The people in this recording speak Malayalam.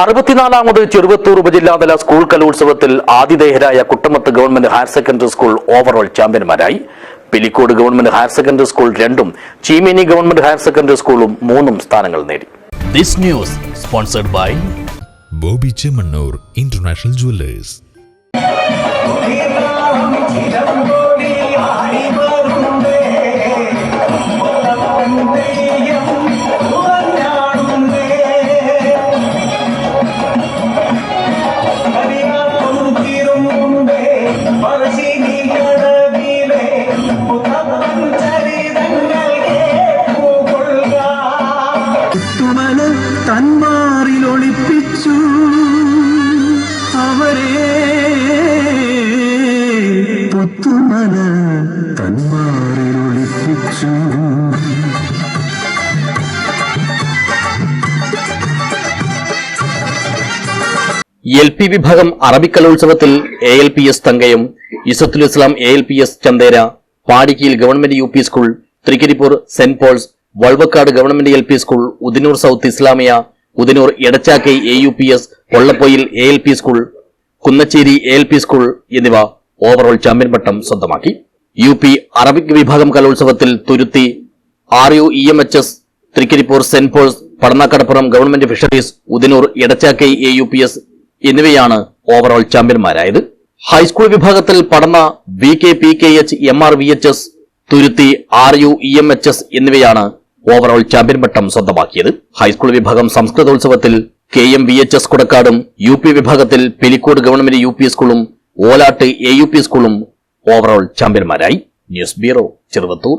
അറുപത്തിനാലാമത് ചെറുവത്തൂർ ഉപജില്ലാതല സ്കൂൾ കലോത്സവത്തിൽ ആതിഥേയരായ Kuttamath government higher secondary school overall ചാമ്പ്യന്മാരായി. Pilicode government higher secondary school രണ്ടും ചീമേനി ഗവൺമെന്റ് ഹയർ സെക്കൻഡറി സ്കൂളും മൂന്നും സ്ഥാനങ്ങൾ നേടി. This news sponsored by Boby Chemmanur international jewellers. തന്മാറിൽ ഒളിപ്പിച്ചു അവരെ പുത്തുമന തന്മാറിൽ ഒളിപ്പിച്ചു എൽ പി വിഭാഗം അറബി കലോത്സവത്തിൽ A L P S Thankayam Izzathul Islam A L P S Chandera പാടിക്കിയിൽ government U P school Thrikaripur Saint Paul's Valvakkad government L P school Udinoor south Islamiya Udinoor Edachakkai A U P S Kollappoyil A L P school Kunnacheri A L P school എന്നിവ ഓവറോൾ ചാമ്പ്യൻ പട്ടം സ്വന്തമാക്കി. യു പി അറബിക് വിഭാഗം കലോത്സവത്തിൽ Thuruthi R U E M H S Thrikaripur Saint Paul's Padannakadappuram government fisheries Udinoor Edachakkai A U P S എന്നിവയാണ് ഓവറോൾ ചാമ്പ്യന്മാരായത്. ഹൈസ്കൂൾ വിഭാഗത്തിൽ Padanna V K P K H M R V H S Thuruthi R U E M H S എന്നിവയാണ് ഓവറോൾ ചാമ്പ്യൻ പട്ടം സ്വന്തമാക്കിയത്. ഹൈസ്കൂൾ വിഭാഗം സംസ്കൃതോത്സവത്തിൽ K M V H S കുടക്കാടും U P വിഭാഗത്തിൽ പെലിക്കോട് ഗവൺമെന്റ് യു പി സ്കൂളും ഓലാട്ട് എ യു പി സ്കൂളും ഓവറോൾ ചാമ്പ്യന്മാരായി ന്യൂസ് ബ്യൂറോ ചെറുവത്തൂർ.